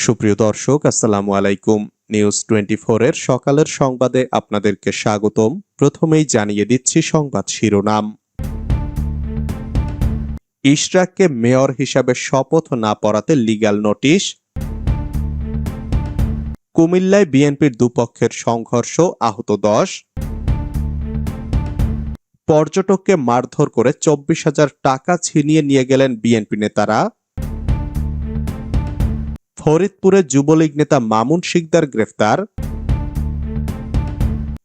সুপ্রিয় দর্শক, আসসালামু আলাইকুম। নিউজ টোয়েন্টি এর সকালের সংবাদে আপনাদেরকে স্বাগতম। প্রথমেই জানিয়ে দিচ্ছি সংবাদ শিরোনাম। ইশরাককে মেয়র হিসাবে শপথ না পড়াতে লিগ্যাল নোটিশ। কুমিল্লায় বিএনপির দুপক্ষের সংঘর্ষ আহত দশ। পর্যটককে মারধর করে চব্বিশ হাজার টাকা ছিনিয়ে নিয়ে গেলেন বিএনপি নেতারা। ফরিদপুরে যুবলীগ নেতা মামুন শিকদার গ্রেফতার।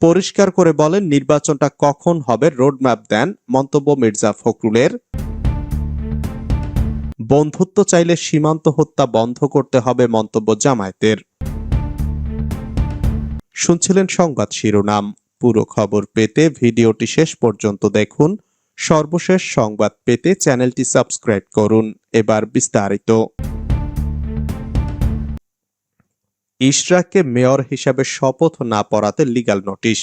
পরিষ্কার করে বলেন, নির্বাচনটা কখন হবে রোডম্যাপ দেন মন্তব্য মির্জা ফখরুলের। বন্ধুত্ব চাইলে সীমান্ত হত্যা বন্ধ করতে হবে মন্তব্য জামায়াতের। শুনছিলেন সংবাদ শিরোনাম। পুরো খবর পেতে ভিডিওটি শেষ পর্যন্ত দেখুন। সর্বশেষ সংবাদ পেতে চ্যানেলটি সাবস্ক্রাইব করুন। এবার বিস্তারিত। ইশরাককে মেয়র হিসাবে শপথ না পড়াতে লিগ্যাল নোটিশ।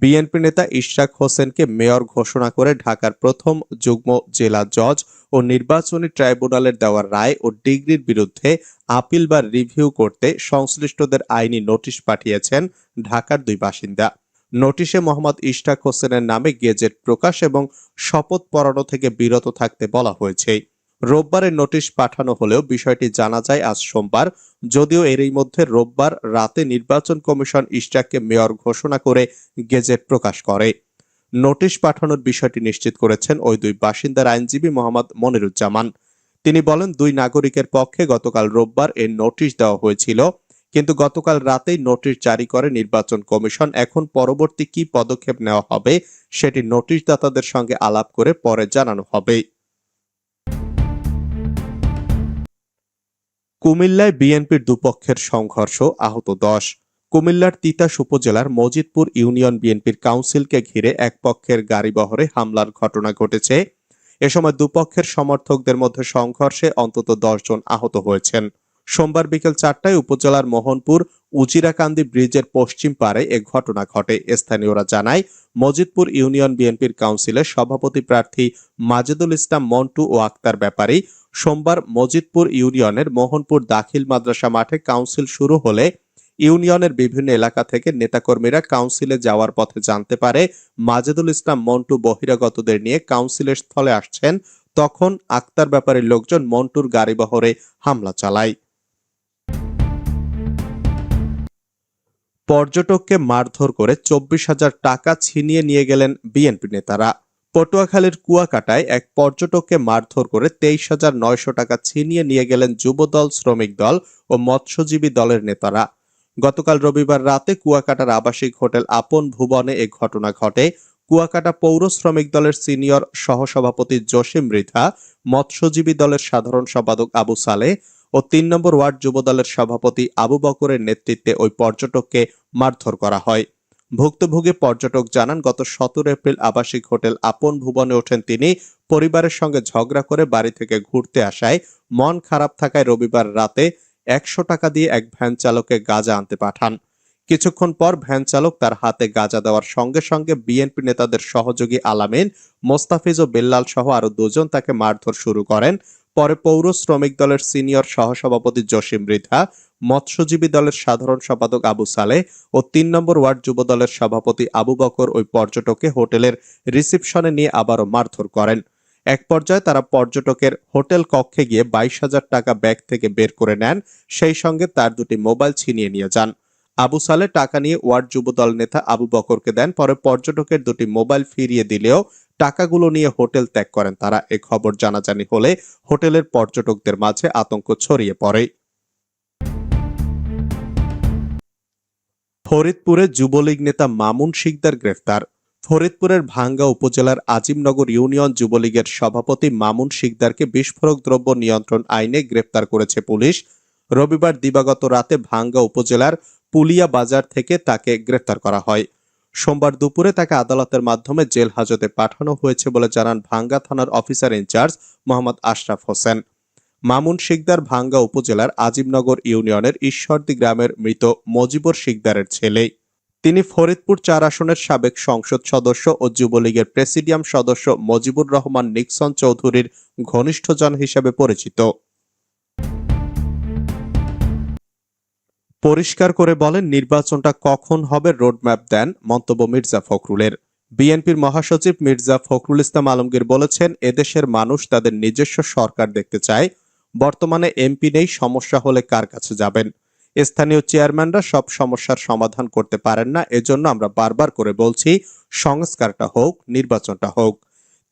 বিএনপি নেতা ইশরাক হোসেনকে মেয়র ঘোষণা করে ঢাকার প্রথম যুগ্ম জেলা জজ ও নির্বাচনী ট্রাইব্যুনালের দেওয়া রায় ও ডিগ্রির বিরুদ্ধে আপিল বা রিভিউ করতে সংশ্লিষ্টদের আইনি নোটিশ পাঠিয়েছেন ঢাকার দুই বাসিন্দা। নোটিশে মোহাম্মদ ইশরাক হোসেনের নামে গেজেট প্রকাশ এবং শপথ পড়ানো থেকে বিরত থাকতে বলা হয়েছে। রোববারের নোটিশ পাঠানো হলেও বিষয়টি জানা যায় আজ সোমবার, যদিও এরই মধ্যে রোববার রাতে নির্বাচন কমিশন ইশরাককে মেয়র ঘোষণা করে গেজেট প্রকাশ করে। নোটিশ পাঠানোর বিষয়টি নিশ্চিত করেছেন ওই দুই বাসিন্দার আইনজীবী মোহাম্মদ মনিরুজ্জামান। তিনি বলেন, দুই নাগরিকের পক্ষে গতকাল রোববার এর নোটিশ দেওয়া হয়েছিল, কিন্তু গতকাল রাতেই নোটিশ জারি করে নির্বাচন কমিশন। এখন পরবর্তী কি পদক্ষেপ নেওয়া হবে, সেটি নোটিশদাতাদের সঙ্গে আলাপ করে পরে জানানো হবে। কুমিল্লায় বিএনপির দুপক্ষের সংঘর্ষ, আহত দশ। কুমিল্লার তিতাস উপজেলার মজিদপুর ইউনিয়ন বিএনপির কাউন্সিলকে ঘিরে এক পক্ষের গাড়িবহরে হামলার ঘটনা ঘটেছে। এ সময় দুপক্ষের সমর্থকদের মধ্যে সংঘর্ষে অন্তত জন আহত হয়েছেন। সোমবার বিকেল চারটায় উপজেলার মোহনপুর, উজিরাকান্দি ব্রিজের পশ্চিম পারে এ ঘটনা ঘটে। স্থানীয়রা জানায়, মজিদপুর ইউনিয়ন বিএনপির কাউন্সিলের সভাপতি প্রার্থী মাজেদুল ইসলাম মন্টু ও আক্তার ব্যাপারী সোমবার মজিদপুর ইউনিয়নের মোহনপুর দাখিল মাদ্রাসা মাঠে কাউন্সিল শুরু হলে ইউনিয়নের বিভিন্ন এলাকা থেকে নেতাকর্মীরা কাউন্সিলে যাওয়ার পথে জানতে পারে মাজেদুল ইসলাম মন্টু বহিরাগতদের নিয়ে কাউন্সিলের স্থলে আসছেন। তখন আক্তার ব্যাপারের লোকজন মন্টুর গাড়িবহরে হামলা চালায়। পর্যটককে মারধর করে চব্বিশ হাজার টাকা ছিনিয়ে নিয়ে গেলেন বিএনপি নেতারা। পটুয়াখালীর কুয়াকাটায় এক পর্যটককে মারধর করে তেইশ হাজার নয়শো টাকা ছিনিয়ে নিয়ে গেলেন যুবদল, শ্রমিক দল ও মৎস্যজীবী দলের নেতারা। গতকাল রবিবার রাতে কুয়াকাটার আবাসিক হোটেল আপন ভুবনে এ ঘটনা ঘটে। কুয়াকাটা পৌর শ্রমিক দলের সিনিয়র সহসভাপতি জসিম মৃধা, মৎস্যজীবী দলের সাধারণ সম্পাদক আবু সালে ও তিন নম্বর ওয়ার্ড যুবদলের সভাপতি আবু বকরের নেতৃত্বে ওই পর্যটককে মারধর করা হয়। ভুক্তভোগী পর্যটক জানান, গত সতেরো এপ্রিল আবাসিক হোটেল আপন ভুবনে ওঠেন তিনি। পরিবারের সঙ্গে ঝগড়া করে বাড়ি থেকে ঘুরতে আসায় মন খারাপ থাকায় রবিবার রাতে একশো টাকা দিয়ে এক ভ্যান চালককে গাঁজা আনতে পাঠান। কিছুক্ষণ পর ভ্যান চালক তার হাতে গাঁজা দেওয়ার সঙ্গে সঙ্গে বিএনপি নেতাদের সহযোগী আলামিন, মোস্তাফিজ ও বেল্লাল সহ আরও দুজন তাকে মারধর শুরু করেন। পরে পৌর শ্রমিক দলের সিনিয়র সহসভাপতি জসিম মৃধা মৎস্যজীবী দলের সাধারণ সম্পাদক আবু সালে ও তিন নম্বর ওয়ার্ড যুব দলের সভাপতি আবু বকর ওই পর্যটককে হোটেলের রিসিপশনে নিয়ে আবারও মারধর করেন। এক পর্যায়ে তারা পর্যটকের হোটেল কক্ষে গিয়ে বাইশ হাজার টাকা ব্যাগ থেকে বের করে নেন, সেই সঙ্গে তার দুটি মোবাইল ছিনিয়ে নিয়ে যান। আবু সালে টাকা নিয়ে ওয়ার্ড যুবদল নেতা আবু বকরকে দেন, পরে পর্যটকের দুটি মোবাইল ফিরিয়ে দিলেও টাকাগুলো নিয়ে হোটেল ত্যাগ করেন তারা। এ খবর জানাজানি হলে হোটেলের পর্যটকদের মাঝে আতঙ্ক ছড়িয়ে পড়ে। ফরিদপুরে যুবলীগ নেতা মামুন শিকদার গ্রেফতার। ফরিদপুরের ভাঙ্গা উপজেলার আজিমনগর ইউনিয়ন যুবলীগের সভাপতি মামুন শিকদারকে বিস্ফোরক দ্রব্য নিয়ন্ত্রণ আইনে গ্রেফতার করেছে পুলিশ। রবিবার দিবাগত রাতে ভাঙ্গা উপজেলার পুলিয়া বাজার থেকে তাকে গ্রেফতার করা হয়। সোমবার দুপুরে তাকে আদালতের মাধ্যমে জেল হাজতে পাঠানো হয়েছে বলে জানান ভাঙ্গা থানার officer in charge Mohammad Ashraf Hossain. Mamun Sikdar Bhanga উপজেলার আজিমনগর ইউনিয়নের ঈশ্বরদী গ্রামের মৃত মজিবুর শিকদারের ছেলে। তিনি ফরিদপুর চার আসনের সাবেক সংসদ সদস্য ও যুবলীগের প্রেসিডিয়াম সদস্য মজিবুর রহমান নিক্সন চৌধুরীর ঘনিষ্ঠজন হিসেবে পরিচিত। পরিষ্কার করে বলেন নির্বাচনটা কখন হবে রোডম্যাপ দেন মন্তব্য মির্জা ফখরুলের। বিএনপির মহাসচিব মির্জা ফখরুল ইসলাম আলমগীর বলেছেন, এদেশের মানুষ তাদের নিজস্ব সরকার দেখতে চায়, বর্তমানে এমপি নেই, সমস্যা হলে কার কাছে যাবেন? স্থানীয় চেয়ারম্যানরা সব সমস্যার সমাধান করতে পারেন না, এজন্য আমরা বারবার করে বলছি, সংস্কারটা হোক, নির্বাচনটা হোক।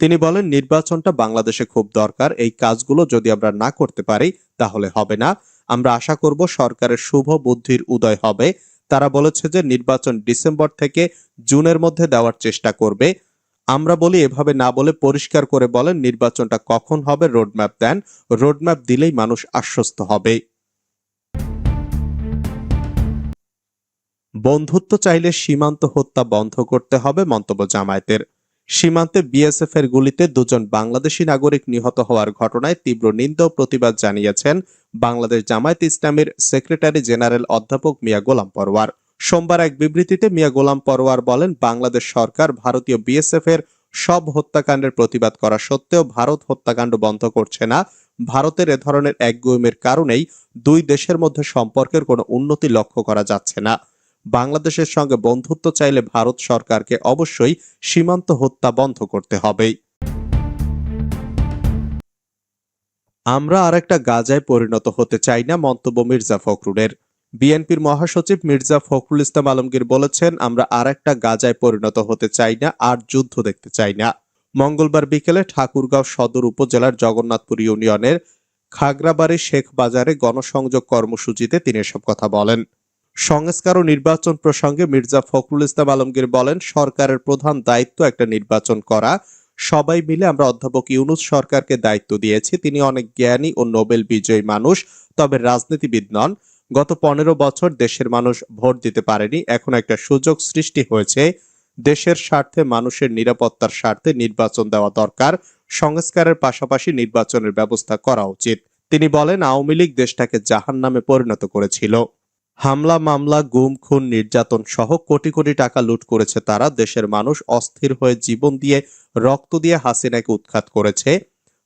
তিনি বলেন, নির্বাচনটা বাংলাদেশে খুব দরকার, এই কাজগুলো যদি আমরা না করতে পারি, তাহলে হবে না। আমরা আশা করব সরকারের শুভ বুদ্ধির উদয় হবে। তারা বলেছে যে নির্বাচন ডিসেম্বর থেকে জুনের মধ্যে দেওয়ার চেষ্টা করবে। আমরা বলি এভাবে না বলে পরিষ্কার করে বলেন নির্বাচনটা কখন হবে, রোডম্যাপ দেন। রোডম্যাপ দিলেই মানুষ আশ্বস্ত হবে। বন্ধুত্ব চাইলে সীমান্ত হত্যা বন্ধ করতে হবে মন্তব্য জামায়াতের। সীমান্তে বিএসএফ এর গুলিতে দুজন বাংলাদেশি নাগরিক নিহত হওয়ার ঘটনায় তীব্র নিন্দা ও প্রতিবাদ জানিয়েছেন বাংলাদেশ জামায়াত ইসলামের সেক্রেটারি জেনারেল অধ্যাপক মিয়া গোলাম পরওয়ার সোমবার এক বিবৃতিতে মিয়া গোলাম পরওয়ার বলেন, বাংলাদেশ সরকার ভারতীয় বিএসএফ এর সব হত্যাকাণ্ডের প্রতিবাদ করা সত্ত্বেও ভারত হত্যাকাণ্ড বন্ধ করছে না। ভারতের এ ধরনের একগুয়েমের কারণেই দুই দেশের মধ্যে সম্পর্কের কোনো উন্নতি লক্ষ্য করা যাচ্ছে না। বাংলাদেশের সঙ্গে বন্ধুত্ব চাইলে ভারত সরকারকে অবশ্যই সীমান্ত হত্যা বন্ধ করতে হবে। আমরা আর একটা গাজায় পরিণত হতে চাই না, মন্তব্য মির্জা ফখরুলের। বিএনপির মহাসচিব মির্জা ফখরুল ইসলাম আলমগীর বলেছেন, আমরা আরেকটা গাজায় পরিণত হতে চাই না, আর যুদ্ধ দেখতে চাই না। মঙ্গলবার বিকেলে ঠাকুরগাঁও সদর উপজেলার জগন্নাথপুর ইউনিয়নের খাগড়াবাড়ি শেখ বাজারে গণসংযোগ কর্মসূচিতে তিনি এসব কথা বলেন। সংস্কার ও নির্বাচন প্রসঙ্গে মির্জা ফখরুল ইসলাম আলমগীর বলেন, সরকারের প্রধান দায়িত্ব একটা নির্বাচন করা। সবাই মিলে আমরা অধ্যাপক ইউনুস সরকারকে দায়িত্ব দিয়েছি। তিনি অনেক জ্ঞানী ও নোবেল বিজয়ী মানুষ, তবে রাজনীতিবিদ নন। গত পনেরো বছর দেশের মানুষ ভোট দিতে পারেনি। এখন একটা সুযোগ সৃষ্টি হয়েছে। দেশের স্বার্থে মানুষের নিরাপত্তার স্বার্থে নির্বাচন দেওয়া দরকার। সংস্কারের পাশাপাশি নির্বাচনের ব্যবস্থা করা উচিত। তিনি বলেন, আওয়ামী লীগ দেশটাকে জাহান নামে পরিণত করেছিল। হামলা, মামলা, গুম, খুন, নির্যাতন সহ কোটি কোটি টাকা লুট করেছে তারা। দেশের মানুষ অস্থির হয়ে জীবন দিয়ে রক্ত দিয়ে হাসিনাকে উৎখাত করেছে।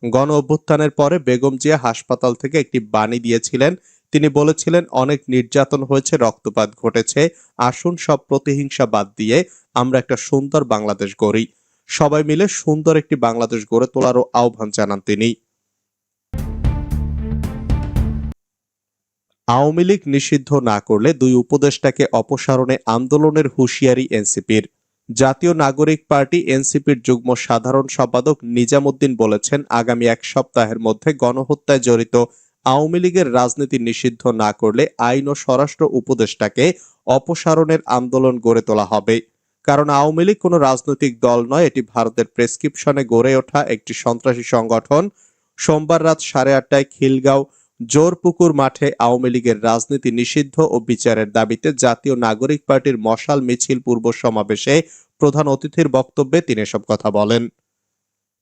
গণ অভ্যুত্থানের পরে বেগম জিয়া হাসপাতাল থেকে একটি বাণী দিয়েছিলেন। তিনি বলেছিলেন, অনেক নির্যাতন হয়েছে, রক্তপাত ঘটেছে। আসুন সব প্রতিহিংসা বাদ দিয়ে আমরা একটা সুন্দর বাংলাদেশ গড়ি। সবাই মিলে সুন্দর একটি বাংলাদেশ গড়ে তোলারও আহ্বান জানান তিনি। আওয়ামী লীগ নিষিদ্ধ না করলে দুই উপদেষ্টাকে অপসারণে আন্দোলনের হুঁশিয়ারি এনসিপির। জাতীয় নাগরিক পার্টি এনসিপির যুগ্ম সাধারণ সম্পাদক নিজামুদ্দিন বলেছেন, আগামী এক সপ্তাহের মধ্যে গণহত্যায় জড়িত আওয়ামী লীগের রাজনীতি নিষিদ্ধ না করলে আইন ও স্বরাষ্ট্র উপদেষ্টাকে অপসারণের আন্দোলন গড়ে তোলা হবে। কারণ আওয়ামী লীগ কোনো রাজনৈতিক দল নয়, এটি ভারতের প্রেসক্রিপশনে গড়ে ওঠা একটি সন্ত্রাসী সংগঠন। সোমবার রাত সাড়ে আটটায় খিলগাঁও জোরপুকুর মাঠে আওয়ামী লীগের রাজনীতি নিষিদ্ধ ও বিচারের দাবিতে জাতীয় নাগরিক পার্টির মশাল মিছিল পূর্ব সমাবেশে প্রধান অতিথির বক্তব্যে তিনি এসব কথা বলেন।